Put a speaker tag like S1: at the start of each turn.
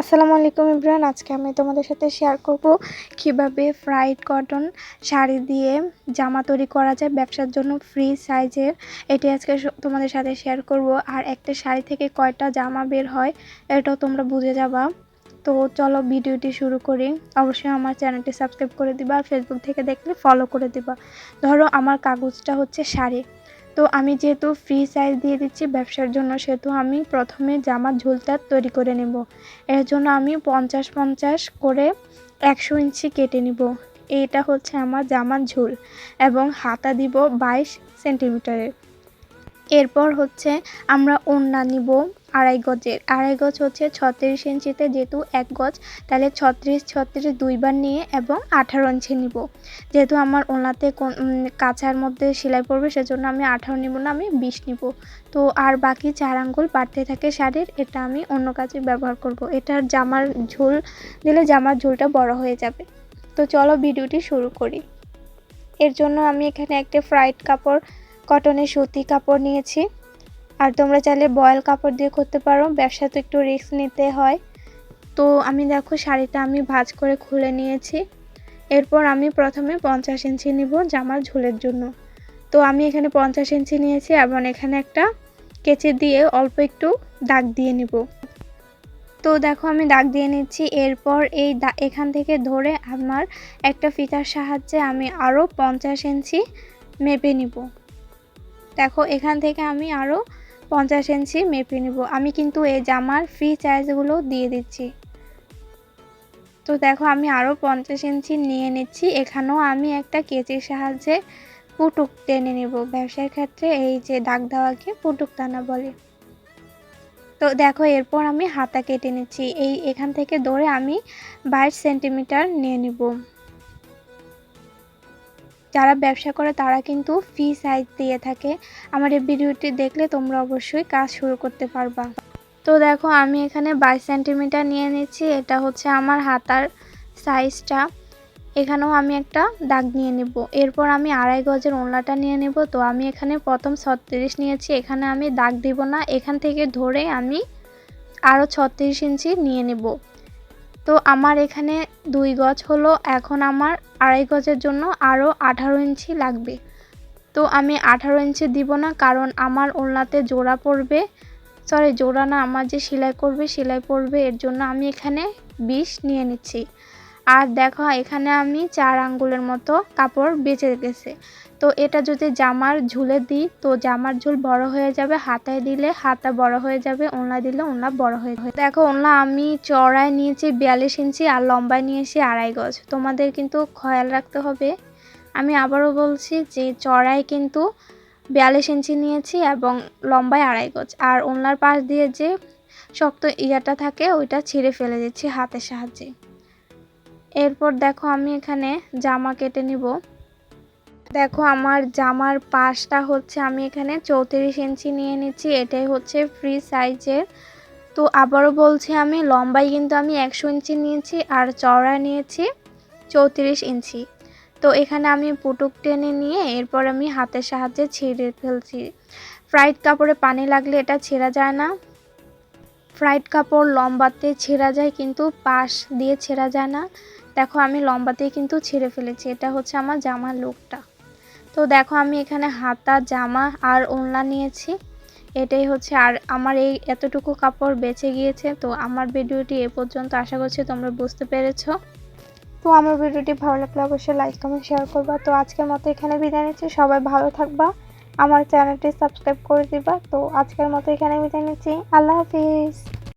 S1: আসসালামু আলাইকুম ইব্রান আজকে আমি তোমাদের সাথে শেয়ার করব কীভাবে ফ্রাইড কটন শাড়ি দিয়ে জামা তৈরি করা যায়, ব্যবসার জন্য ফ্রি সাইজের এটি আজকে তোমাদের সাথে শেয়ার করব। আর একটা শাড়ি থেকে কয়টা জামা বের হয়, এটাও তোমরা বুঝে যাবা। তো চলো ভিডিওটি শুরু করি। অবশ্যই আমার চ্যানেলটি সাবস্ক্রাইব করে দিবা, আর ফেসবুক থেকে দেখলে ফলো করে দিবা। ধরো আমার কাগজটা হচ্ছে শাড়ি। তো আমি যেহেতু ফ্রি সাইজ দিয়ে দিচ্ছি, ব্যবসার জন্য সেহেতু আমি প্রথমে জামার ঝুলটা তৈরি করে নেব। এর জন্য আমি পঞ্চাশ পঞ্চাশ করে একশো ইঞ্চি কেটে নিব। এইটা হচ্ছে আমার জামার ঝুল এবং হাতা দিব বাইশ সেন্টিমিটারের। এরপর হচ্ছে আমরা ওড়না নিব। আড়াই গজের। আড়াই গজ হচ্ছে ছত্রিশ ইঞ্চিতে যেহেতু এক গজ, তাহলে ছত্রিশ ছত্রিশ দুইবার নিয়ে এবং আঠারো ইঞ্চি নিব। যেহেতু আমার ওনাতে কোন কাঁচার মধ্যে সেলাই পড়বে, সেজন্য আমি আঠারো নিব না, আমি বিশ নিব। তো আর বাকি চার আঙ্গুল বাড়তে থাকে শাড়ির, এটা আমি অন্য কাজে ব্যবহার করব। এটার জামার ঝোল দিলে জামার ঝোলটা বড় হয়ে যাবে। তো চলো ভিডিওটি শুরু করি। এর জন্য আমি এখানে একটা ফ্রাইড কাপড়, কটনের সুতি কাপড় নিয়েছি। আর তোমরা চাইলে বয়েল কাপড় দিয়ে করতে পারো ব্যবসা তো একটু রিস্ক নিতে হয়। তো আমি দেখো শাড়িটা আমি ভাজ করে খুলে নিয়েছি। এরপর আমি প্রথমে পঞ্চাশ ইঞ্চি নিব জামার ঝুলের জন্য। তো আমি এখানে পঞ্চাশ ইঞ্চি নিয়েছি এবং এখানে একটা কেচি দিয়ে অল্প একটু দাগ দিয়ে নিব। তো দেখো আমি দাগ দিয়ে নিচ্ছি, এরপর এই এখান থেকে ধরে আমার একটা ফিতার সাহায্যে আমি আরও পঞ্চাশ ইঞ্চি মেপে নিব। দেখো এখান থেকে আমি আরও পঞ্চাশ ইঞ্চি মেপে নেব। আমি কিন্তু এই জামার ফ্রি চার্জগুলো দিয়ে দিচ্ছি। তো দেখো আমি আরও পঞ্চাশ ইঞ্চি নিয়ে নিচ্ছি। এখানেও আমি একটা কেচির সাহায্যে পুটুক টেনে নেব। ব্যবসার ক্ষেত্রে এই যে দাগ দেওয়াকে পুটুক টানা বলে। তো দেখো এরপর আমি হাতা কেটে নিচ্ছি। এই এখান থেকে দৌড়ে আমি বাইশ সেন্টিমিটার নিয়ে নিব। যারা ব্যবসা করে তারা কিন্তু ফি সাইজ দিয়ে থাকে। আমার এই ভিডিওটি দেখলে তোমরা অবশ্যই কাজ শুরু করতে পারবা। তো দেখো, আমি এখানে বাইশ সেন্টিমিটার নিয়ে নিচ্ছি। এটা হচ্ছে আমার হাতার সাইজটা এখানেও আমি একটা দাগ নিয়ে নেব। এরপর আমি আড়াই গজের ওড়নাটা নিয়ে নেব। তো আমি এখানে প্রথম ছত্রিশ নিয়েছি। এখানে আমি দাগ দিব না। এখান থেকে ধরে আমি আরও ছত্রিশ ইঞ্চি নিয়ে নেব। তো আমার এখানে দুই গজ হলো, এখন আমার আড়াই গজের জন্য আরও আঠারো ইঞ্চি লাগবে। তো আমি আঠারো ইঞ্চি দিব না, কারণ আমার ওড়নাতে জোড়া পড়বে। সরি জোড়া না, আমার যে সেলাই করবে, সেলাই পড়বে, এর জন্য আমি এখানে বিশ নিয়ে নিচ্ছি। আর দেখো, এখানে আমি চার আঙ্গুলের মতো কাপড় বেঁচে গেছে। তো এটা যদি জামার ঝুলে দিই, তো জামার ঝুল বড় হয়ে যাবে। হাতায় দিলে হাতা বড় হয়ে যাবে ওনলা দিলে ওনলা বড় হয়ে যাবে। দেখো ওনলা আমি চড়ায় নিয়েছি বিয়াল্লিশ ইঞ্চি আর লম্বায় নিয়েছি আড়াই গজ। তোমাদের কিন্তু খেয়াল রাখতে হবে। আমি আবারও বলছি যে চড়াই কিন্তু বিয়াল্লিশ ইঞ্চি নিয়েছি এবং লম্বায় আড়াই গজ। আর ওনলার পাশ দিয়ে যে শক্ত ইয়াটা থাকে, ওইটা ছিঁড়ে ফেলে দিচ্ছি হাতের সাহায্যে। এরপর দেখো আমি এখানে জামা কেটে নিব। দেখো আমার জামার পাশটা হচ্ছে আমি এখানে চৌত্রিশ ইঞ্চি নিয়ে নিচ্ছি, এটাই হচ্ছে ফ্রি সাইজের তো আবারও বলছি আমি লম্বাই কিন্তু আমি একশো ইঞ্চি নিয়েছি আর চওড়া নিয়েছি চৌত্রিশ ইঞ্চি। তো এখানে আমি পুটুক টেনে নিয়ে এরপর আমি হাতের সাহায্যে ছিঁড়ে ফেলছি। ফ্রাইড কাপড়ে পানি লাগলে এটা ছেঁড়া যায় না। ফ্রাইড কাপড় লম্বাতে ছেঁড়া যায় কিন্তু পাশ দিয়ে ছেঁড়া যায় না। দেখো আমি লম্বাতেই কিন্তু ছিঁড়ে ফেলেছি, এটা হচ্ছে আমার জামার লুকটা তো দেখো আমি এখানে হাতা, জামা আর ওড়না নিয়েছি। এটাই হচ্ছে আর আমার এই এতটুকু কাপড় বেঁচে গিয়েছে, তো আমার ভিডিওটি এ পর্যন্ত। আশা করছি তোমরা বুঝতে পেরেছ। তো আমার ভিডিওটি ভালো লাগলে অবশ্যই লাইক কমেন্ট শেয়ার করবা। তো আজকের মতো এখানে বিদায় নিচ্ছি। সবাই ভালো থাকবা। আমার চ্যানেলটি সাবস্ক্রাইব করে দিবা। তো আজকের মতো এখানে বিদায় নিচ্ছি। আল্লাহ হাফিজ।